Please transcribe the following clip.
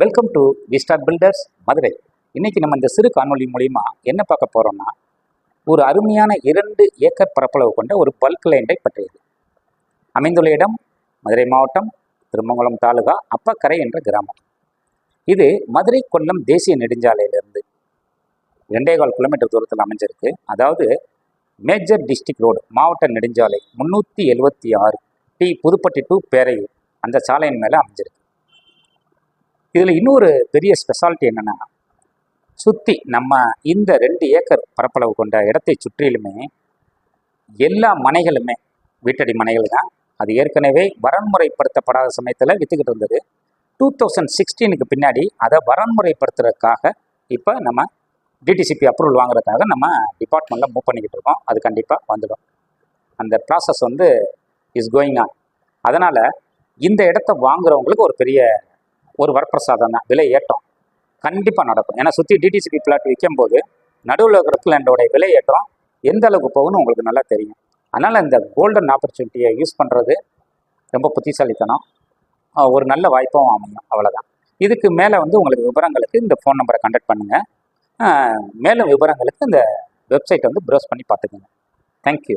Welcome to Vistar builders Madurai இன்னைக்கு நம்ம இந்த சிறு காணொலி மூலிமா என்ன பார்க்க போகிறோம்னா ஒரு அருமையான இரண்டு ஏக்கர் பரப்பளவு கொண்ட ஒரு பல்க் லேண்டை பற்றியது. அமைந்துள்ள இடம் மதுரை மாவட்டம் திருமங்கலம் தாலுகா அப்பக்கரை என்ற கிராமம். இது மதுரை கொல்லம் தேசிய நெடுஞ்சாலையிலிருந்து ரெண்டே கால் கிலோமீட்டர் தூரத்தில் அமைஞ்சிருக்கு. அதாவது மேஜர் டிஸ்ட்ரிக் ரோடு மாவட்ட நெடுஞ்சாலை முந்நூற்றி எழுபத்தி ஆறு டி புதுப்பட்டி டு பேரையூர் அந்த சாலையின் மேலே அமைஞ்சிருக்கு. இதில் இன்னொரு பெரிய ஸ்பெஷாலிட்டி என்னென்னா சுற்றி நம்ம இந்த ரெண்டு ஏக்கர் பரப்பளவு கொண்ட இடத்தை சுற்றிலுமே எல்லா மனைகளுமே வீட்டடி மனைகள் தான். அது ஏற்கனவே வரன்முறைப்படுத்தப்படாத சமயத்தில் விற்றுக்கிட்டு இருந்தது. டூ தௌசண்ட் சிக்ஸ்டீனுக்கு பின்னாடி அதை வரன்முறைப்படுத்துறதுக்காக இப்போ நம்ம டிடிசிபி அப்ரூவல் வாங்குறதுக்காக நம்ம டிபார்ட்மெண்ட்டில் மூவ் பண்ணிக்கிட்டு இருக்கோம். அது கண்டிப்பாக வந்துடும். அந்த ப்ராசஸ் வந்து இஸ் கோயிங் ஆன் அதனால் இந்த இடத்த வாங்குறவங்களுக்கு ஒரு பெரிய ஒரு வரப்பிரசாதம் தான் விலை ஏற்றம் கண்டிப்பாக நடக்கும். ஏன்னா சுற்றி டிடிசிபி பிளாட் விற்கும்போது நடுவில் இருக்கிற லேண்டோடைய விலை ஏற்றம் எந்த அளவுக்கு போகும்னு உங்களுக்கு நல்லா தெரியும். அதனால் இந்த கோல்டன் ஆப்பர்ச்சுனிட்டியை யூஸ் பண்ணுறது ரொம்ப புத்திசாலித்தனம். ஒரு நல்ல வாய்ப்பும் அமையும். அவ்வளோதான் இதுக்கு மேலே வந்து உங்களுக்கு விவரங்களுக்கு இந்த ஃபோன் நம்பரை கண்டக்ட் பண்ணுங்கள் மேலும் விவரங்களுக்கு இந்த வெப்சைட் வந்து ப்ரௌஸ் பண்ணி பார்த்துக்கோங்க. தேங்க்யூ